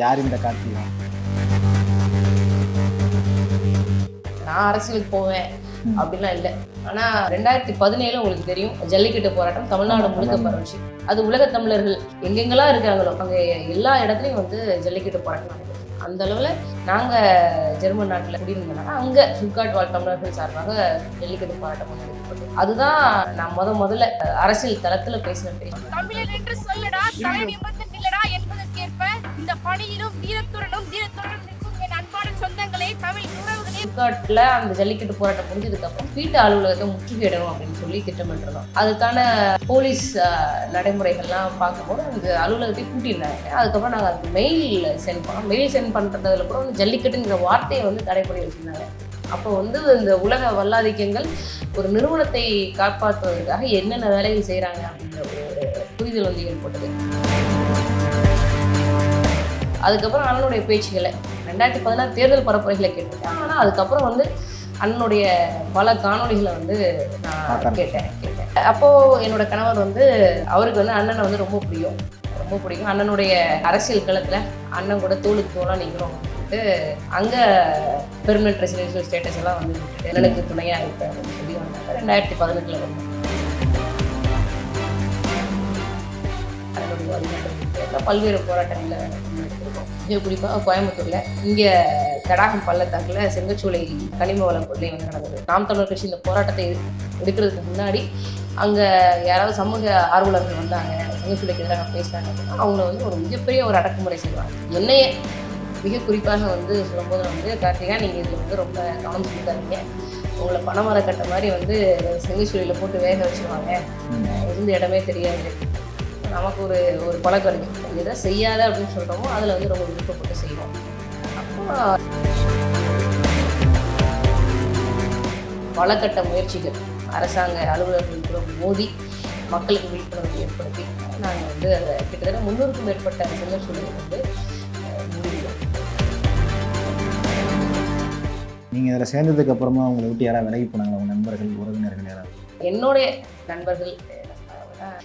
யார் இந்த கார்த்திகா நான் அரசியலுக்கு போவேன் அப்படிலாம் இல்லை. ஆனால் ரெண்டாயிரத்தி பதினேழு உங்களுக்கு தெரியும் ஜல்லிக்கட்டு போராட்டம் தமிழ்நாடு முழுக்க பரவுச்சு. அது உலக தமிழர்கள் எங்கெங்கெல்லாம் இருக்காங்களோ அங்கே எல்லா இடத்துலையும் வந்து ஜல்லிக்கட்டு போராட்டம் நடக்குது. அந்த அளவில் நாங்கள் ஜெர்மன் நாட்டில் குடியிருந்தனால அங்கே சுட்காட் வாழ் தமிழர்கள் சார்பாக ஜல்லிக்கட்டு போராட்டம் அதுதான் நான் முத முதல்ல அரசியல் தளத்தில் பேசின பேச்சு. இந்த பணியிலும் வீரத்துடனும் வீரத்துடன் நிற்கும் என் அன்பான சொந்தங்களே தமிழ் உறவுகளே. அந்த ஜல்லிக்கட்டு போராட்டம் முடிஞ்சதுக்கப்புறம் வீட்டு அலுவலகத்தை முற்றுகையிடணும் அப்படின்னு சொல்லி திட்டமிட்டிருந்தோம் அதுக்கான போலீஸ் நடைமுறைகள்லாம் பார்க்கும்போது அந்த அலுவலகத்தை கூட்டியிருந்தாங்க. அதுக்கப்புறம் நாங்கள் அதுக்கு மெயில் சென்ட் பண்ணோம். மெயில் சென்ட் பண்ணுறதுல கூட வந்து ஜல்லிக்கட்டுங்கிற வார்த்தையை வந்து தடை பண்ணி வச்சுருந்தாங்க. அப்போ வந்து இந்த உலக வல்லாதிக்கங்கள் ஒரு நிறுவனத்தை காப்பாற்றுவதற்காக என்னென்ன வேலைகள் செய்கிறாங்க அப்படிங்கிற ஒரு புரிதல் வந்து ஏற்பட்டது. அதுக்கப்புறம் அண்ணனுடைய பேச்சுகளை ரெண்டாயிரத்தி பதினாறு தேர்தல் பரப்புரைகளை கேட்டிருக்கேன் ஆனால் அதுக்கப்புறம் வந்து அண்ணனுடைய பல காணொளிகளை வந்து நான் கேட்டேன் கேட்டேன். அப்போது என்னோட கணவர் வந்து அவருக்கு வந்து அண்ணனை வந்து ரொம்ப பிடிக்கும். ரொம்ப பிடிக்கும். அண்ணனுடைய அரசியல் களத்தில் அண்ணன் கூட தோளுக்கு தோளாக நிற்கிறோம் சொல்லிட்டு அங்கே பெர்மனன்ட் ரெசிடென்ஷியல் ஸ்டேட்டஸ் எல்லாம் வந்து அண்ணனுக்கு துணையாக இருப்பேன் அப்படின்னு சொல்லி வந்தாங்க. ரெண்டாயிரத்தி பதினெட்டில் வந்தேன் அண்ணனுடைய பல்வேறு போராட்டங்களை நடத்திருக்கோம் மிக குறிப்பாக கோயம்புத்தூரில் இங்கே தடாகம் பள்ளத்தாக்கில் செங்கச்சூளை கனிம வளம் கொள்ளை வந்து நடந்தது நாம் தமிழர் கட்சி இந்த போராட்டத்தை எடுக்கிறதுக்கு முன்னாடி அங்கே யாராவது சமூக ஆர்வலர்கள் வந்தாங்க செங்கச்சூளைக்கு எதிராக பேசுகிறாங்க அப்படின்னா அவங்கள வந்து ஒரு மிகப்பெரிய ஒரு அடக்குமுறை செய்வாங்க என்னையே மிக குறிப்பாக வந்து சொல்லும்போது வந்து கார்த்திகா நீங்கள் இதில் வந்து ரொம்ப கவனம் செலுத்தாதீங்க உங்களை பணமர கட்ட மாதிரி வந்து செங்கச்சூழியில் போட்டு வேக வச்சுருவாங்க இருந்த இடமே தெரியாது நமக்கு ஒரு ஒரு பழக்கம் இருக்குது எதை செய்யாத அப்படின்னு சொல்கிறோமோ அதில் வந்து ரொம்ப விருப்பப்பட்டு செய்வோம். அப்போ பலகட்ட முயற்சிகள் அரசாங்க அலுவலர்கள் கூட மோதி மக்களுக்கு விழிப்புணர்வு ஏற்படுத்தி நாங்கள் வந்து அதை கிட்டத்தட்ட முன்னூறுக்கும் மேற்பட்ட செல்ல சூழல் வந்து நீங்கள் இதில் சேர்ந்ததுக்கு அப்புறமா உங்களை விட்டு யாராவது விலகி போனாங்க உங்கள் நண்பர்கள் உறவினர்கள் யாராவது? என்னுடைய நண்பர்கள்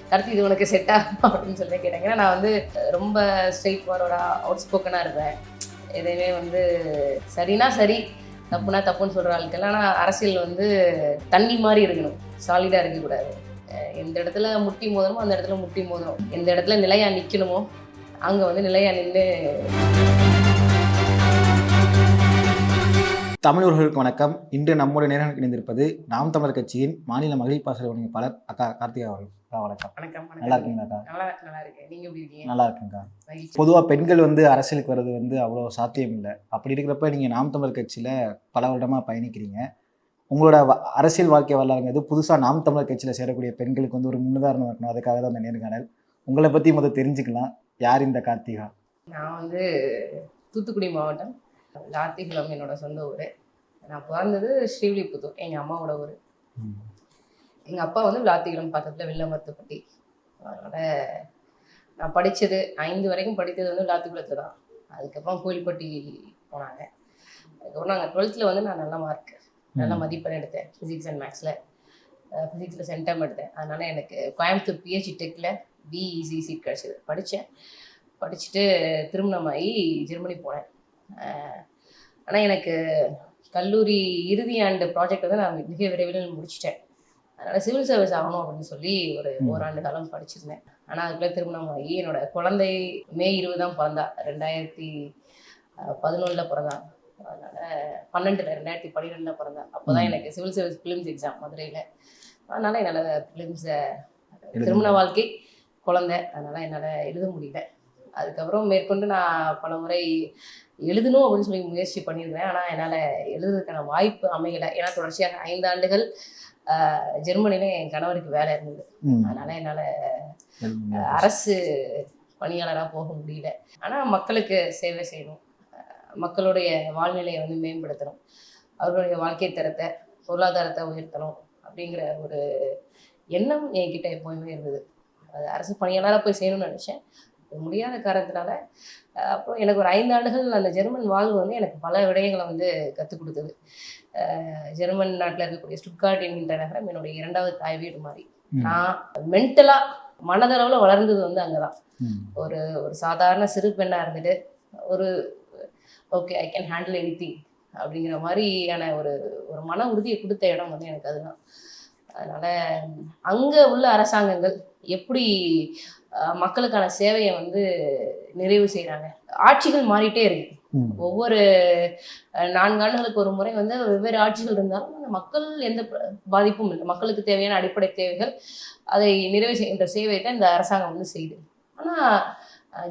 கருத்து இது உனக்கு செட் ஆகும் அப்படின்னு சொல்லி கேட்டாங்க ஏன்னா நான் வந்து ரொம்ப ஸ்ட்ரெயிட் ஃபார்வர்டாக அவுட் ஸ்போக்கனாக இருப்பேன். எதையுமே வந்து சரினா சரி தப்புனா தப்புன்னு சொல்கிற ஆளுக்கெல்லாம் ஆனால் அரசியல் வந்து தண்ணி மாதிரி இருக்கணும். சாலிடாக இருக்கக்கூடாது. எந்த இடத்துல முட்டி மோதணுமோ அந்த இடத்துல முட்டி மோதணும். எந்த இடத்துல நிலையாக நிற்கணுமோ அங்கே வந்து நிலையாக நின்று தமிழர்களுக்கு வணக்கம். இன்று நம்முடைய நேரம் இணைந்திருப்பது நாம் தமிழர் கட்சியின் மாநில மகளிர் பாசறை ஒருங்கிணைப்பாளர் அக்கா கார்த்திகா அவர்கள். வணக்கம். வணக்கம் நல்லா இருக்கீங்களா நல்லா இருக்குங்கக்கா. பொதுவாக பெண்கள் வந்து அரசியலுக்கு வர்றது வந்து அவ்வளோ சாத்தியம் இல்லை. அப்படி இருக்கிறப்ப நீங்கள் நாம் தமிழர் கட்சியில் பல வருடமாக பயணிக்கிறீங்க. உங்களோட அரசியல் வாழ்க்கை வரலாறுங்கிறது புதுசாக நாம் தமிழர் கட்சியில் சேரக்கூடிய பெண்களுக்கு வந்து ஒரு முன்னுதாரணம் இருக்கணும். அதுக்காக தான் அந்த நேர்காணல். உங்களை பற்றி முதல் தெரிஞ்சுக்கலாம். யார் இந்த கார்த்திகா? நான் வந்து தூத்துக்குடி மாவட்டம் லாத்திகுளம் என்னோட சொந்த ஊர். நான் பிறந்தது ஸ்ரீவில்லிபுத்தூர் எங்கள் அம்மாவோட ஊர். எங்கள் அப்பா வந்து விளாத்திகுளம் பக்கத்தில் வெள்ளமருத்துப்பட்டி அதனால் நான் படித்தது ஐந்து வரைக்கும் படித்தது வந்து விளாத்திகுளத்தில் தான். அதுக்கப்புறம் கோயில்பட்டி போனாங்க. அதுக்கப்புறம் நாங்கள் டுவெல்த்தில் வந்து நான் நல்ல மார்க் நல்ல மதிப்பெண் எடுத்தேன் ஃபிசிக்ஸ் அண்ட் மேக்ஸில் ஃபிசிக்ஸில் சென்டம் எடுத்தேன். அதனால் எனக்கு கோயம்புத்தூர் பிஹெச்டி டெக்கில் பிஇசி சீட் கிடச்சிது. படித்தேன் படிச்சுட்டு திருமணமாகி ஜெர்மனி போனேன். ஆனால் எனக்கு கல்லூரி இறுதி ஆண்டு ப்ராஜெக்ட் வந்து நான் மிக விரைவில் முடிச்சிட்டேன். அதனால் சிவில் சர்வீஸ் ஆகணும் அப்படின்னு சொல்லி ஒரு. ஓராண்டு காலம் படிச்சிருந்தேன். ஆனால் அதுக்குள்ளே திருமணமாகி என்னோட குழந்தை மே இருபது தான் பிறந்தா. ரெண்டாயிரத்தி பதினொன்றில் பிறந்தான் அதனால் பன்னெண்டில் ரெண்டாயிரத்தி பன்னிரெண்டில் பிறந்தா. அப்போ தான். எனக்கு சிவில் சர்வீஸ் ஃபிலிம்ஸ் எக்ஸாம் மதுரையில். அதனால் என்னால் ஃபிலிம்ஸை திருமண வாழ்க்கை குழந்தை. அதனால் என்னால் எழுத முடியல. அதுக்கப்புறம் மேற்கொண்டு நான் பல முறை எழுதணும் அப்படின்னு சொல்லி முயற்சி பண்ணியிருந்தேன். ஆனால் என்னால் எழுதுறதுக்கான வாய்ப்பு அமையலை. ஏன்னா தொடர்ச்சியாக ஐந்து ஆண்டுகள் ஆஹ், ஜெர்மனில என் கணவருக்கு வேலை இருந்தது. அதனால் என்னால் அரசு பணியாளராக போக முடியல. ஆனால் மக்களுக்கு சேவை செய்யணும். மக்களுடைய வாழ்நிலையை வந்து மேம்படுத்தணும். அவர்களுடைய வாழ்க்கை தரத்தை பொருளாதாரத்தை உயர்த்தணும் அப்படிங்கிற ஒரு எண்ணம் என்கிட்ட எப்போதுமே இருந்தது. அது அரசு பணியாளராக போய் செய்யணும்னு நினச்சேன். முடியாத காரணத்தினால அப்புறம் எனக்கு ஒரு ஐந்து ஆண்டுகள் அந்த ஜெர்மன் வாழ்வு வந்து எனக்கு பல விடயங்களை வந்து கற்றுக் கொடுத்தது ஜெர்மன் நாட்டில் இருக்கக்கூடிய ஸ்டுட்கார்ட் என்கின்ற நகரம் என்னுடைய இரண்டாவது தாய் வீடு மாதிரி. நான் மென்டலாக மனதளவில் வளர்ந்தது வந்து அங்கே தான். ஒரு ஒரு சாதாரண சிறு பெண்ணாக இருந்துட்டு ஒரு okay I can handle anything அப்படிங்கிற மாதிரியான ஒரு ஒரு மன உறுதியை கொடுத்த இடம் வந்து எனக்கு அதுதான் அதனால அங்கே உள்ள அரசாங்கங்கள் எப்படி மக்களுக்கான சேவையை வந்து நிறைவு செய்கிறாங்க ஆட்சிகள் மாறிட்டே இருக்கு. ஒவ்வொரு அஹ், நான்கு ஆண்டுகளுக்கு ஒரு முறை வந்து வெவ்வேறு ஆட்சிகள் இருந்தாலும் அந்த மக்கள் எந்த பாதிப்பும் இல்லை. மக்களுக்கு தேவையான அடிப்படை தேவைகள் அதை நிறைவு செய்கின்ற சேவையை தான் இந்த அரசாங்கம் வந்து செய்யுது ஆனால்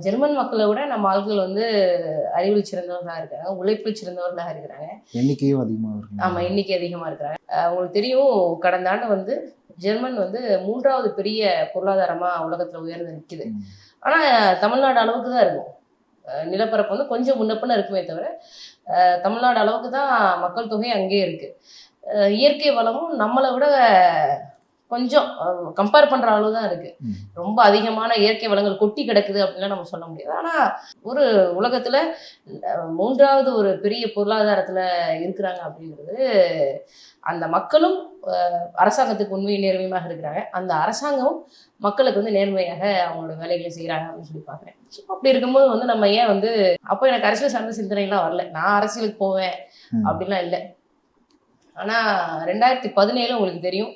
ஜெர்மன் மக்களை விட நம்ம ஆட்கள் வந்து அறிவில் சிறந்தவர்களாக இருக்காங்க உழைப்பில் சிறந்தவர்களாக இருக்கிறாங்க. எண்ணிக்கையும் அதிகமாக இருக்கு ஆமாம் எண்ணிக்கை அதிகமாக இருக்கிறாங்க. உங்களுக்கு தெரியும் கடந்த ஆண்டு வந்து ஜெர்மன் வந்து மூன்றாவது பெரிய பொருளாதாரமாக உலகத்தில் உயர்ந்து நிற்குது. ஆனால் தமிழ்நாடு அளவுக்கு தான் இருக்கும். நிலப்பரப்பு வந்து கொஞ்சம் முன்னப்பின இருக்குமே தவிர தமிழ்நாடு அளவுக்கு தான் மக்கள் தொகை அங்கேயே இருக்குது இயற்கை வளமும் நம்மளை விட கொஞ்சம் கம்பேர் பண்ணுற அளவு தான் இருக்குது. ரொம்ப அதிகமான இயற்கை வளங்கள் கொட்டி கிடக்குது அப்படின்லாம் நம்ம சொல்ல முடியாது. ஆனால் ஒரு உலகத்தில் மூன்றாவது ஒரு பெரிய பொருளாதாரத்தில் இருக்கிறாங்க அப்படிங்கிறது அந்த மக்களும் அரசாங்கத்துக்கு உண்மை நேர்மையாக இருக்கிறாங்க. அந்த அரசாங்கமும் மக்களுக்கு வந்து நேர்மையாக அவங்களோட வேலைகளை செய்கிறாங்க அப்படின்னு சொல்லி பார்க்குறேன். அப்படி இருக்கும்போது வந்து நம்ம ஏன் வந்து அப்போ எனக்கு அரசியல் சார்ந்த சிந்தனைலாம் வரல. நான் அரசியலுக்கு போவேன். அப்படிலாம் இல்லை. ஆனால் ரெண்டாயிரத்தி பதினேழு உங்களுக்கு தெரியும்.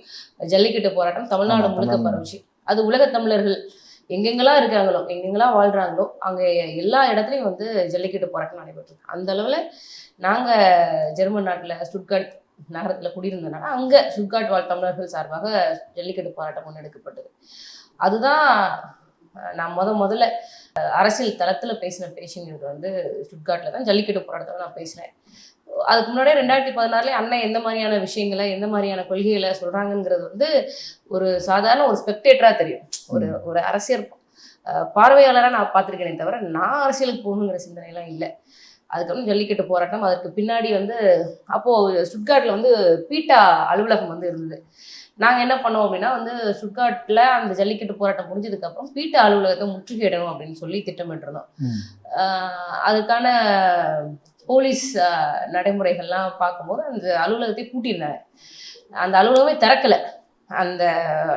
ஜல்லிக்கட்டு போராட்டம் தமிழ்நாடு முழுக்க. பரவுச்சு. அது உலக தமிழர்கள் எங்கெங்கெல்லாம் இருக்காங்களோ எங்கெங்கெல்லாம் வாழ்றாங்களோ அங்கே எல்லா இடத்துலையும் வந்து ஜல்லிக்கட்டு போராட்டம் நடைபெற்றது. அந்த அளவில் நாங்கள் ஜெர்மன் நாட்டில் ஸ்டுட்கார்ட் நகரத்தில் குடியிருந்தனால அங்கே ஸ்டுட்கார்ட் வாழ் தமிழர்கள் சார்பாக ஜல்லிக்கட்டு போராட்டம் முன்னெடுக்கப்பட்டது அதுதான் நான் முத முதல்ல அரசியல் தளத்தில் பேசின பேச்சுங்கிறது வந்து ஸ்டுட்கார்ட்டில் தான் ஜல்லிக்கட்டு போராட்டத்தில் நான் பேசினேன். அதுக்கு முன்னாடியே ரெண்டாயிரத்தி பதினாறுல அண்ணன் எந்த மாதிரியான விஷயங்களை எந்த மாதிரியான கொள்கைகளை சொல்றாங்கங்கிறது வந்து ஒரு சாதாரண ஒரு ஸ்பெக்டேட்டரா தெரியும். ஒரு ஒரு அரசியல் அஹ், பார்வையாளரா நான் பார்த்திருக்கேனே தவிர நான் அரசியலுக்கு போகணுங்கிற சிந்தனைலாம் இல்லை. அதுக்கப்புறம் ஜல்லிக்கட்டு போராட்டம் அதற்கு பின்னாடி வந்து அப்போ ஸ்டுட்கார்ட்ல வந்து பீட்டா அலுவலகம் வந்து இருந்தது. நாங்க என்ன பண்ணோம் அப்படின்னா வந்து ஸ்டுட்கார்ட்ல அந்த ஜல்லிக்கட்டு போராட்டம் முடிஞ்சதுக்கு அப்புறம் பீட்டா அலுவலகத்தை முற்றுகையிடணும் அப்படின்னு சொல்லி திட்டமிட்டிருந்தோம். அதுக்கான போலீஸ் நடைமுறைகள்லாம் பார்க்கும்போது அந்த அலுவலகத்தை பூட்டியிருந்தாங்க அந்த அலுவலகமே திறக்கல. அந்த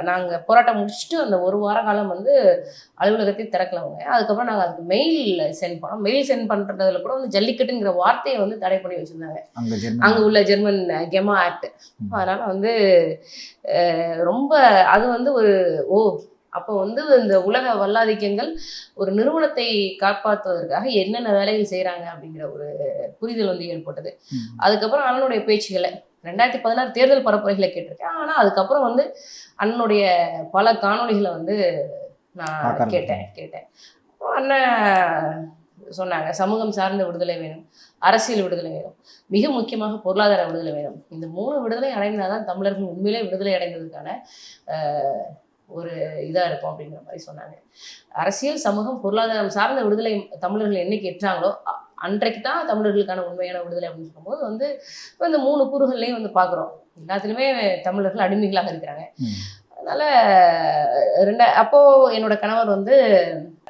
நாங்கள் போராட்டம் முடிச்சுட்டு அந்த ஒரு வார காலம் வந்து அலுவலகத்தை திறக்கலவங்க அதுக்கப்புறம் நாங்கள் அதுக்கு மெயில் சென்ட் பண்ணோம். மெயில் சென்ட் பண்ணுறதுல கூட வந்து ஜல்லிக்கட்டுங்கிற வார்த்தையை வந்து தடை பண்ணி வச்சுருந்தாங்க. அங்க உள்ள ஜெர்மன் கெமா ஆக்ட். அதனால வந்து ரொம்ப அது வந்து ஒரு ஓ அப்போ வந்து இந்த உலக வல்லாதிக்கங்கள் ஒரு நிறுவனத்தை காப்பாற்றுவதற்காக என்னென்ன வேலைகள் செய்கிறாங்க அப்படிங்கிற ஒரு புரிதல் வந்து ஏற்பட்டது. அதுக்கப்புறம் அண்ணனுடைய பேச்சுகளை ரெண்டாயிரத்தி பதினாறு தேர்தல் பரப்புரைகளை கேட்டிருக்கேன். ஆனால் அதுக்கப்புறம் வந்து அண்ணனுடைய பல காணொளிகளை வந்து நான் கேட்டேன் கேட்டேன். அண்ணன் சொன்னாங்க சமூகம் சார்ந்த விடுதலை வேணும் அரசியல் விடுதலை வேணும் மிக முக்கியமாக பொருளாதார விடுதலை வேணும். இந்த மூணு விடுதலை அடைந்தாதான் தமிழர்கள் உண்மையிலே விடுதலை அடைந்ததுக்கான ஒரு இதாக இருக்கும் அப்படிங்கிற மாதிரி சொன்னாங்க. அரசியல் சமூகம் பொருளாதாரம் சார்ந்த விடுதலை தமிழர்கள் என்னைக்கு எட்டாங்களோ அன்றைக்கு தான் தமிழர்களுக்கான உண்மையான விடுதலை அப்படின்னு சொல்லும்போது வந்து இப்போ இந்த மூணு கூறுகள்லையும் வந்து பார்க்குறோம் எல்லாத்துலேயுமே தமிழர்கள் அடிமைகளாக இருக்கிறாங்க. அதனால் அதனால ரெண்ட அப்போது என்னோட கணவர் வந்து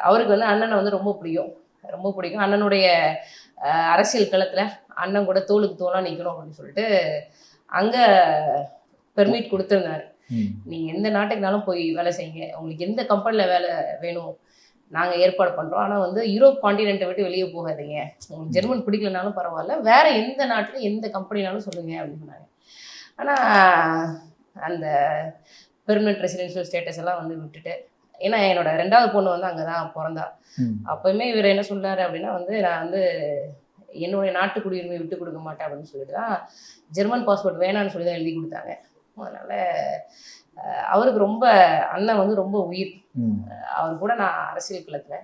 அவருக்கு வந்து அண்ணனை வந்து ரொம்ப பிடிக்கும். ரொம்ப பிடிக்கும். அண்ணனுடைய அரசியல் களத்தில் அண்ணன் கூட தோளுக்கு தோலாக நிற்கணும் அப்படின்னு சொல்லிட்டு அங்கே பெர்மிட் கொடுத்துருந்தாரு. ம். நீங்க எந்த நாட்டுக்குனாலும் போய் வேலை செய்யுங்க. உங்களுக்கு எந்த கம்பெனில வேலை வேணும் நாங்க ஏற்பாடு பண்றோம். ஆனா வந்து யூரோப் காண்டினென்ட்டை விட்டு வெளியே போகாதீங்க. உங்களுக்கு ஜெர்மன் பிடிக்கலனாலும் பரவாயில்ல. வேற எந்த நாட்டுல எந்த கம்பெனினாலும் சொல்லுங்க அப்படின்னு சொன்னாங்க. ஆனா அந்த பெர்மனன்ட் ரெசிடென்ஷியல் ஸ்டேட்டஸ் எல்லாம் வந்து விட்டுட்டு ஏன்னா என்னோட ரெண்டாவது பொண்ணு வந்து அங்கே தான் பிறந்தா. அப்போயுமே இவர் என்ன சொன்னார் அப்படின்னா வந்து நான் வந்து என்னுடைய நாட்டு குடியுரிமை விட்டு கொடுக்க மாட்டேன் அப்படின்னு சொல்லிட்டு தான் ஜெர்மன் பாஸ்போர்ட் வேணான்னு சொல்லி தான் எழுதி கொடுத்தாங்க. அதனால அவருக்கு ரொம்ப அண்ணன் வந்து ரொம்ப உயிர். அவர் கூட நான் அரசியல் களத்தில்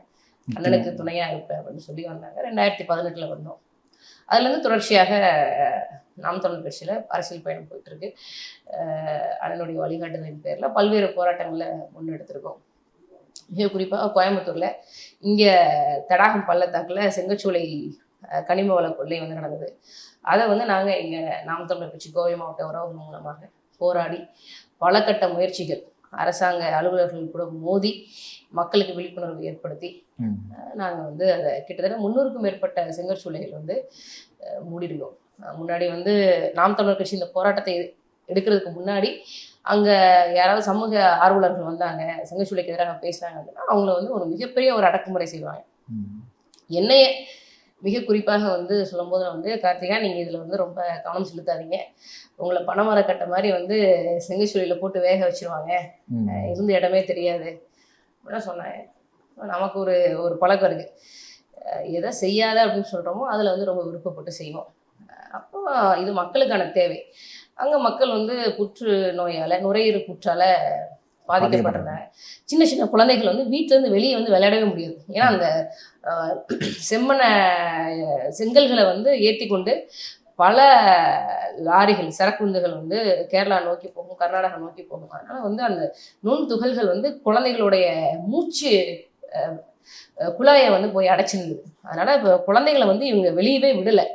அண்ணனுக்கு துணையா இருப்பேன் அப்படின்னு சொல்லி வந்தாங்க. ரெண்டாயிரத்தி பதினெட்டுல வந்தோம். அதுல இருந்து தொடர்ச்சியாக நாம் தமிழ் கட்சியில அரசியல் பயணம் போயிட்டு இருக்கு அஹ், அண்ணனுடைய வழிகாட்டுதலின் பேர்ல பல்வேறு போராட்டங்களை முன்னெடுத்திருக்கோம். மிக குறிப்பாக கோயம்புத்தூர்ல இங்க தடாகம் பள்ளத்தாக்குல செங்கச்சூளை கனிம வள கொள்ளை வந்து நடந்தது. அதை வந்து நாங்க எங்க நாம் தமிழர் கட்சி கோவை மாவட்ட உறவுகள் மூலமாக போராடி பல கட்ட முயற்சிகள் அரசாங்க அலுவலர்கள் கூட மோதி மக்களுக்கு விழிப்புணர்வு ஏற்படுத்தி. நாங்கள் வந்து அதை கிட்டத்தட்ட முந்நூறுக்கும் மேற்பட்ட செங்கற்சூளைகள் வந்து அஹ், மூடிருக்கோம் அஹ் முன்னாடி வந்து நாம் தமிழர் கட்சி இந்த போராட்டத்தை எடு- எடுக்கிறதுக்கு முன்னாடி அங்கே யாராவது சமூக ஆர்வலர்கள் வந்தாங்க செங்கச்சூளைக்கு எதிராக பேசுனாங்க அப்படின்னா அவங்கள வந்து ஒரு மிகப்பெரிய ஒரு அடக்குமுறை செய்வாங்க. என்னைய மிக குறிப்பாக வந்து சொல்லும்போது வந்து கார்த்திகா நீங்கள் இதில் வந்து ரொம்ப கவனம் செலுத்தாதீங்க. உங்களை பனைமரக்கட்டை மாதிரி வந்து செங்கச்சூழியில் போட்டு வேக வச்சிருவாங்க. இருந்த இடமே தெரியாது. அப்படிலாம் சொன்னாங்க. நமக்கு ஒரு ஒரு பழக்கம் இருக்குது எதை செய்யாத அப்படின்னு சொல்கிறோமோ அதில் வந்து ரொம்ப விருப்பப்பட்டு செய்வோம். அப்போ இது மக்களுக்கான தேவை. அங்கே மக்கள் வந்து புற்று நோயால் நுரையீரல் புற்றால பாதிக்கப்பட்டிருந்தாங்க. சின்ன சின்ன குழந்தைகள் வந்து வீட்டிலேருந்து வெளியே வந்து விளையாடவே முடியாது. ஏன்னா அந்த செம்மனை செங்கல்களை வந்து ஏற்றி கொண்டு பல லாரிகள் சரக்குந்துகள் வந்து கேரளா நோக்கி போகும் கர்நாடகா நோக்கி போகும். அதனால வந்து அந்த நுண் துகள்கள் வந்து குழந்தைகளுடைய மூச்சு அஹ், குழாயை வந்து போய் அடைச்சிருந்தது. அதனால இப்போ குழந்தைகளை வந்து இவங்க வெளியவே விடலை.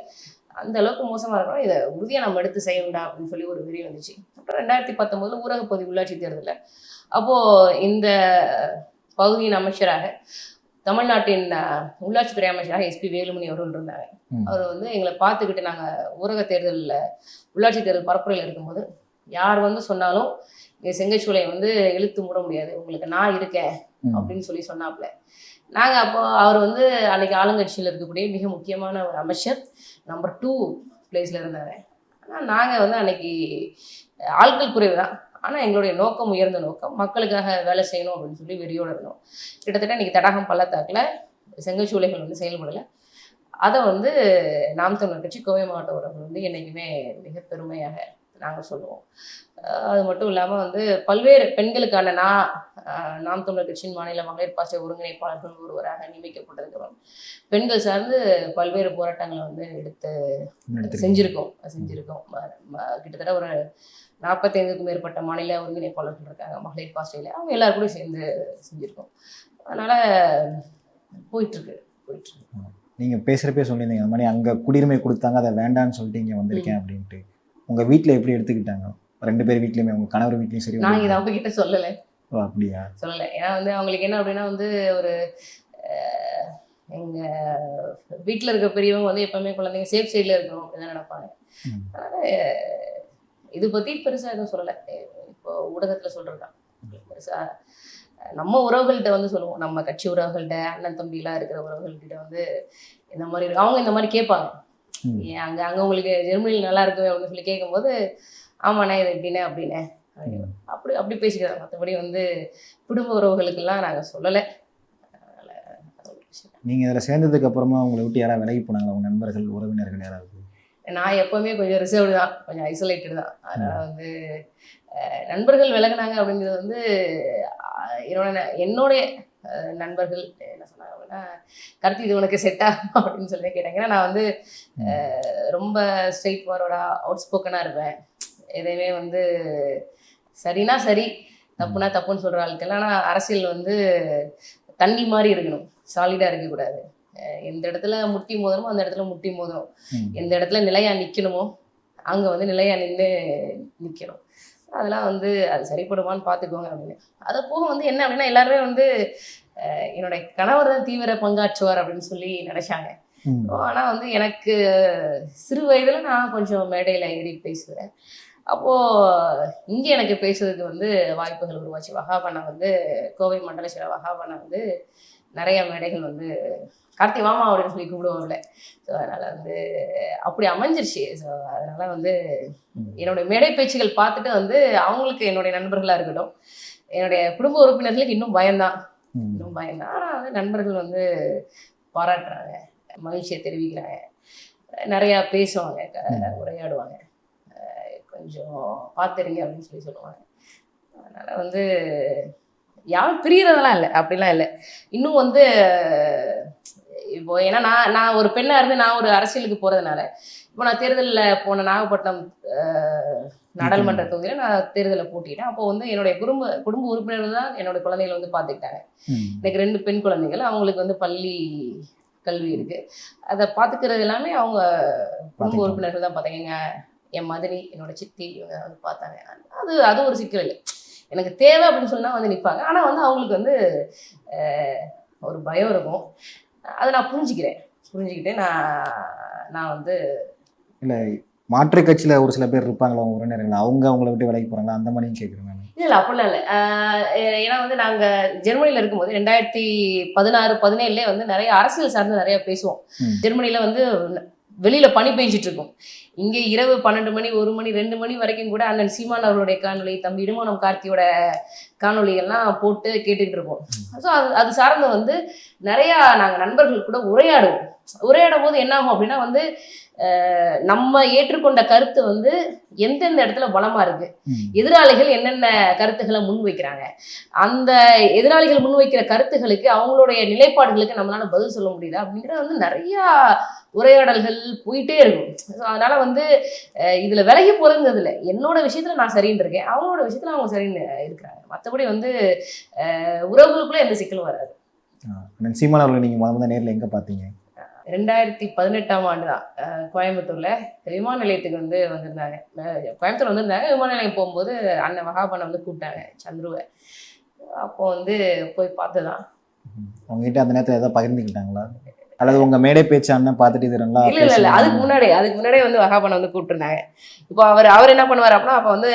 அந்த அளவுக்கு மோசமாக இருக்கணும். இதை உறுதியாக நம்ம எடுத்து செய்யணும்டா அப்படின்னு சொல்லி ஒரு வெறி வந்துச்சு. அப்புறம் ரெண்டாயிரத்தி பத்தொம்போதில் ஊரகப்பகுதி உள்ளாட்சி தேர்தலில். அப்போது இந்த பகுதியின் அமைச்சராக தமிழ்நாட்டின் உள்ளாட்சித்துறை அமைச்சராக எஸ்பி வேலுமணி அவர்கள் இருந்தாங்க. அவர் வந்து எங்களை பார்த்துக்கிட்டு நாங்கள் ஊரக தேர்தலில் உள்ளாட்சி தேர்தல் பரப்புரையில் இருக்கும்போது யார் வந்து சொன்னாலும் இங்கே செங்கச்சூளை வந்து இழுத்து மூட முடியாது. உங்களுக்கு நான் இருக்கேன். அப்படின்னு சொல்லி சொன்னாப்புல. நாங்கள் அப்போ அவர் வந்து அன்னைக்கு ஆளுங்கட்சியில் இருக்கக்கூடிய மிக முக்கியமான ஒரு அமைச்சர். நம்பர் டூ பிளேஸில் இருந்தார். ஆனால் நாங்கள் வந்து அன்னைக்கு ஆட்கள் குறைவு தான். ஆனால் எங்களுடைய நோக்கம் உயர்ந்த நோக்கம் மக்களுக்காக வேலை செய்யணும் அப்படின்னு சொல்லி வெறியோடு இருந்தோம். கிட்டத்தட்ட இன்றைக்கி தடாகம் பள்ளத்தாக்கில் செங்கச்சூளைகள் வந்து செயல்படலை. அதை வந்து நாம் தமிழர் கட்சி கோவை மாவட்ட உறவுகள் வந்து என்றைக்குமே மிக பெருமையாக நாங்கள் சொல்லுவோம். அது மட்டும் இல்லாமல் வந்து பல்வேறு பெண்களுக்கான நான் நாம் தமிழர் கட்சியின் மாநில மகளிர் பாச ஒருங்கிணைப்பாளர்கள் ஒருவராக நியமிக்கப்பட்டதுக்கப்புறம் பெண்கள் சார்ந்து பல்வேறு போராட்டங்களை வந்து எடுத்து. செஞ்சுருக்கோம். செஞ்சுருக்கோம். கிட்டத்தட்ட ஒரு நாற்பத்தைந்துக்கும் மேற்பட்ட மாநில ஒருங்கிணைப்பாளர்கள் இருக்காங்க மகளிர் பாஸ்டையில் அவங்க எல்லாரும் கூட சேர்ந்து செஞ்சுருக்கோம். அதனால் போயிட்டுருக்கு போயிட்டுருக்கு. நீங்க பேசுறப்பே சொல்லியிருந்தீங்க அந்த மாதிரி அங்க குடியுரிமை கொடுத்தாங்க அதை வேண்டான்னு சொல்லிட்டு இங்க வந்திருக்கேன் அப்படின்ட்டு. உங்க வீட்ல எப்படி எடுத்துக்கிட்டாங்க? ரெண்டு பேர் வீட்லயுமே உங்க கணவர் வீட்லயும் சரி நான் இதை அவங்க கிட்ட சொல்லலை. ஓ, அப்படியா? சொல்லலை. ஏன்னா வந்து அவங்களுக்கு என்ன அப்படின்னா வந்து ஒரு அஹ், எங்க வீட்டில் இருக்க பெரியவங்க வந்து எப்பவுமே குழந்தைங்க சேஃப் சைடில் இருக்கணும் அப்படின்னு நினைப்பாங்க. அதனால இது பத்தி பெருசா எதுவும் சொல்லலை. இப்போ ஊடகத்துல சொல்றதுதான் பெருசா அஹ், நம்ம உறவுகள்கிட்ட வந்து சொல்லுவோம். நம்ம கட்சி உறவுகள்கிட்ட அண்ணன் தம்பிலாம் இருக்கிற உறவுகள்கிட்ட வந்து இந்த மாதிரி. அவங்க இந்த மாதிரி கேட்பாங்க. அங்க அங்க உங்களுக்கு ஜெர்மனியில் நல்லா இருக்குமே அப்படின்னு சொல்லி கேட்கும்போது ஆமாண்ணே இது எப்படிண்ணே அப்படின்னே. அப்படி அப்படி பேசிக்கிறாங்க. மற்றபடி வந்து குடும்ப உறவுகளுக்கெல்லாம் நாங்க சொல்லலை. அதனால அது ஒரு விஷயம். நீங்க இதுல சேர்ந்ததுக்கு அப்புறமா உங்களை விட்டு யாராவது விலகி போனாங்களா? உங்க நண்பர்கள் உறவினர்கள் யாராவது? நான் எப்பவுமே கொஞ்சம் ரிசர்வ்டு தான். கொஞ்சம் ஐசோலேட்டட் தான். அதனால வந்து நண்பர்கள் விலகுனாங்க அப்படிங்கிறது வந்து என்னோட என்னுடைய நண்பர்கள் என்ன சொன்னாங்க அப்படின்னா கருத்து இது உனக்கு செட் ஆகும் அப்படின்னு சொல்லி கேட்டாங்க. ஏன்னா நான் வந்து ரொம்ப ஸ்ட்ரெயிட் ஃபார்வர்டாக அவுட் ஸ்போக்கனாக இருப்பேன். எதையுமே வந்து சரினா சரி தப்புனா தப்புன்னு சொல்கிற ஆளுக்கெல்லாம் ஆனால் அரசியல் வந்து தண்ணி மாதிரி இருக்கணும். சாலிடாக இருக்கக்கூடாது. எந்த இடத்துல முட்டி மோதணுமோ அந்த இடத்துல முட்டி மோதணும். எந்த இடத்துல நிலையா நிக்கணுமோ அங்க வந்து நிலையா நின்று நிக்கணும். அதெல்லாம் வந்து அது சரிப்படுமான்னு பார்த்துக்கோங்க அப்படின்னு. அதை போக வந்து என்ன அப்படின்னா எல்லாருமே வந்து என்னுடைய கணவர் தான் தீவிர பங்காற்றுவார் அப்படின்னு சொல்லி நினைச்சாங்க. ம். ஆனா வந்து எனக்கு சிறு வயதுல நான் கொஞ்சம் மேடையில ஏறி பேசுவேன். அப்போ இங்க எனக்கு பேசுறதுக்கு வந்து வாய்ப்புகள் உருவாச்சு. வகாபண்ணா வந்து கோவை மண்டல சில வகாபண்ணா வந்து நிறைய மேடைகள் வந்து கார்த்தி வாமா அப்படின்னு சொல்லி கூப்பிடுவாங்கல்ல. ஸோ அதனால வந்து அப்படி அமைஞ்சிருச்சு. ஸோ அதனால வந்து. என்னுடைய மேடை பேச்சுகள் பார்த்துட்டு வந்து அவங்களுக்கு என்னுடைய நண்பர்களா இருக்கட்டும் என்னுடைய குடும்ப உறுப்பினர்களுக்கு இன்னும் பயம்தான். இன்னும் பயம்தான். ஆனால் வந்து நண்பர்கள் வந்து பாராட்டுறாங்க மகிழ்ச்சியை தெரிவிக்கிறாங்க. நிறையா பேசுவாங்க க- உரையாடுவாங்க. கொஞ்சம் பார்த்துருங்க அப்படின்னு சொல்லி சொல்லுவாங்க. அதனால் வந்து யாரும் பிரியறதெல்லாம் இல்லை. அப்படிலாம் இல்லை. இன்னும் வந்து இப்போ ஏன்னா நான் நான் ஒரு பெண்ணாக இருந்து நான் ஒரு அரசியலுக்கு போகிறதுனால இப்போ நான் தேர்தலில் போன நாகப்பட்டினம் நாடாளுமன்ற தொகுதியில் நான் தேர்தலில் போட்டிட்டேன் அப்போ வந்து என்னுடைய குடும்ப குடும்ப உறுப்பினர்கள் தான் என்னோட குழந்தைகளை வந்து பார்த்துக்கிட்டாங்க. எனக்கு ரெண்டு பெண் குழந்தைகள் அவங்களுக்கு வந்து பள்ளி கல்வி இருக்கு. அதை பார்த்துக்கிறது எல்லாமே அவங்க குடும்ப. உறுப்பினர்கள் தான் பார்த்தாங்க. என் மதனி என்னோட சித்தி இவங்க வந்து பார்த்தாங்க. அது அது ஒரு சிக்கல் இல்லை. எனக்கு தேவை அப்படின்னு சொன்னா வந்து நிற்பாங்க ஆனால் வந்து அவங்களுக்கு வந்து ஒரு பயம் இருக்கும். அதை நான் புரிஞ்சுக்கிறேன். புரிஞ்சுக்கிட்டு நான் நான் வந்து இல்ல மாற்று கட்சியில ஒரு சில பேர் இருப்பாங்களா உங்க உறவினர்கள்? அவங்க அவங்கள விட்டு விலகி போறாங்களா? அந்த மாதிரியும் கேட்குறேன் நான். இல்ல இல்ல. அப்படிலாம் இல்லை ஏன்னா வந்து நாங்க ஜெர்மனில இருக்கும்போது ரெண்டாயிரத்தி பதினாறு பதினேழுல வந்து நிறைய அரசியல் சார்ந்து நிறைய பேசுவோம். ம். ஜெர்மனில வந்து வெளியில பனி பெஞ்சிட்டு இருக்கும் இங்க இரவு பன்னெண்டு மணி ஒரு மணி ரெண்டு மணி வரைக்கும் கூட அண்ணன் சீமான் அவருடைய காணொளி தம்பி இடுமானம் கார்த்தியோட காணொளி எல்லாம் போட்டு கேட்டுட்டு இருப்போம் ஸோ அது அது சார்ந்து வந்து நிறைய நாங்க நண்பர்கள் கூட உரையாடுவோம். உரையாடும் போது என்ன ஆகும் அப்படின்னா வந்து நம்ம ஏற்றுக்கொண்ட கருத்து வந்து எந்தெந்த இடத்துல பலமா இருக்கு. எதிராளிகள் என்னென்ன கருத்துக்களை முன்வைக்கிறாங்க? அந்த எதிராளிகள் முன்வைக்கிற கருத்துகளுக்கு அவங்களுடைய நிலைப்பாடுகளுக்கு நம்மளால பதில் சொல்ல முடியுதா அப்படிங்கிறது வந்து நிறைய உரையாடல்கள் போயிட்டே இருக்கும். ஸோ அதனால வந்து இதுல விலகி போறதுங்கிறது இல்லை. என்னோட விஷயத்துல நான் சரின்னு இருக்கேன். அவங்களோட விஷயத்துல அவங்க சரின்னு இருக்கிறாங்க. மற்றபடி வந்து உறவுகளுக்குள்ள எந்த சிக்கலும் வராது. ஆ. அண்ணன் சீமான் அவர்களை நீங்க நேர்ல எங்க பாத்தீங்க? ரெண்டாயிரத்தி பதினெட்டாம் ஆண்டு தான் கோயம்புத்தூரில் கோயம்புத்தூர்ல விமான நிலையத்துக்கு வந்து வந்திருந்தாங்க. கோயம்புத்தூர் வந்திருந்தாங்க. விமான நிலையம் போகும்போது அண்ணன் வகாபனை வந்து கூப்பிட்டாங்க சந்துருவை. அப்போ வந்து போய் பார்த்துதான் ம். உங்ககிட்ட அந்த நேரத்தில் ஏதாவது பகிர்ந்துக்கிட்டாங்களா? அல்லது உங்க மேடை பேச்சு அண்ணன் பார்த்துட்டு இது நல்லா இல்ல இல்ல இல்ல. அதுக்கு முன்னாடி அதுக்கு முன்னாடியே வந்து வகாபனை வந்து கூப்பிட்டுருந்தாங்க. இப்போ அவர் அவர் என்ன பண்ணுவார் அப்படின்னா அப்போ வந்து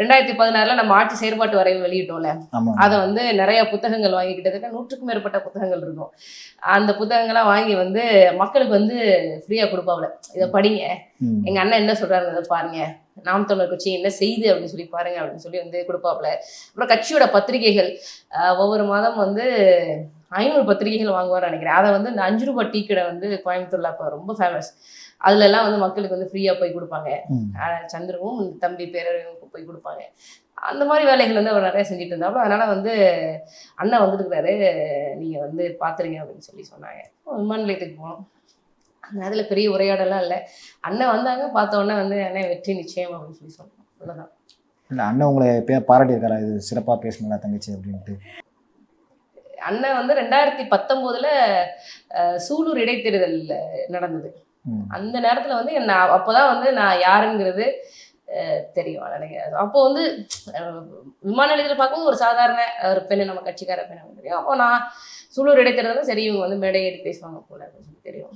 ரெண்டாயிரத்தி பதினாறுல நம்ம ஆட்சி செயற்பாட்டு வரைவு வெளியிட்டோம்ல. அதை வந்து நிறைய புத்தகங்கள் வாங்கி கிட்டத்தட்ட நூற்றுக்கும் மேற்பட்ட புத்தகங்கள் இருக்கும். அந்த புத்தகங்கள்லாம் வாங்கி வந்து மக்களுக்கு வந்து ஃப்ரீயா கொடுப்பாப்ல இதை படிங்க. எங்க அண்ணன் என்ன சொல்றாரு அதை பாருங்க. நாம் தமிழர் கட்சி என்ன செய்யுது அப்படின்னு சொல்லி பாருங்க அப்படின்னு சொல்லி வந்து கொடுப்பாப்ல அப்புறம் கட்சியோட பத்திரிகைகள் ஒவ்வொரு மாதம் வந்து ஐநூறு பத்திரிகைகள் வாங்குவார்னு நினைக்கிறேன். அதை வந்து இந்த அஞ்சு ரூபாய் டீ கடை வந்து கோயம்புத்தூர்ல அப்போ ரொம்ப ஃபேமஸ் அதுல எல்லாம் வந்து மக்களுக்கு வந்து ஃப்ரீயா போய் கொடுப்பாங்க. சந்திரவும் தம்பி பேரவையும் போய் கொடுப்பாங்க. அந்த மாதிரி வேலைகள் வந்து அவர் நிறைய செஞ்சுட்டு இருந்தாப்புல. அதனால வந்து அண்ணன் வந்துருக்கிறாரு நீங்க வந்து பாத்துருங்க அப்படின்னு சொல்லி சொன்னாங்க. விமான நிலையத்துக்கு போனோம். அதுல பெரிய உரையாடலாம் இல்லை. அண்ணன் வந்தாங்க. பார்த்த உடனே வந்து அண்ணன் வெற்றி நிச்சயம் அப்படின்னு சொல்லி சொன்னோம் அவ்வளவுதான். இல்ல அண்ணன் உங்களை பாராட்டியிருக்காரா? இது சிறப்பா பேசணுங்களா தங்கச்சி? அப்படின்ட்டு. அண்ணன் வந்து ரெண்டாயிரத்தி பத்தொம்போதுல சூலூர் இடைத்தேர்தல் நடந்தது. அந்த நேரத்துல வந்து என்ன அப்போதான் வந்து நான் யாருங்கிறது தெரியும். நினைக்கிறேன் அப்போ வந்து விமான நிலையத்தில் பார்க்கும்போது ஒரு சாதாரண ஒரு பெண்ணு நம்ம கட்சிக்கார பெண் எனக்கு தெரியும். அப்போ நான் சூலூர் இடைத்தேர்தல் சரி இவங்க வந்து மேடை ஏறி பேசுவாங்க போல அப்படின்னு சொல்லி தெரியும்.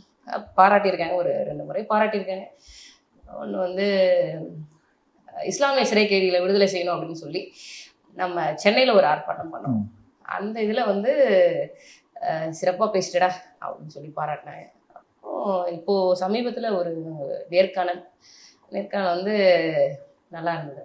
பாராட்டியிருக்காங்க ஒரு ரெண்டு முறை பாராட்டியிருக்காங்க. ஒன்று வந்து இஸ்லாமிய சிறை கைதிகளை விடுதலை செய்யணும் அப்படின்னு சொல்லி நம்ம சென்னையில் ஒரு ஆர்ப்பாட்டம் பண்ணோம். அந்த இதில் வந்து சிறப்பாக பேசிட்டடா அப்படின்னு சொல்லி பாராட்டினாங்க. அப்போ இப்போது சமீபத்தில் ஒரு நேர்காணல் நேர்காணல் வந்து நல்லா இருந்தது.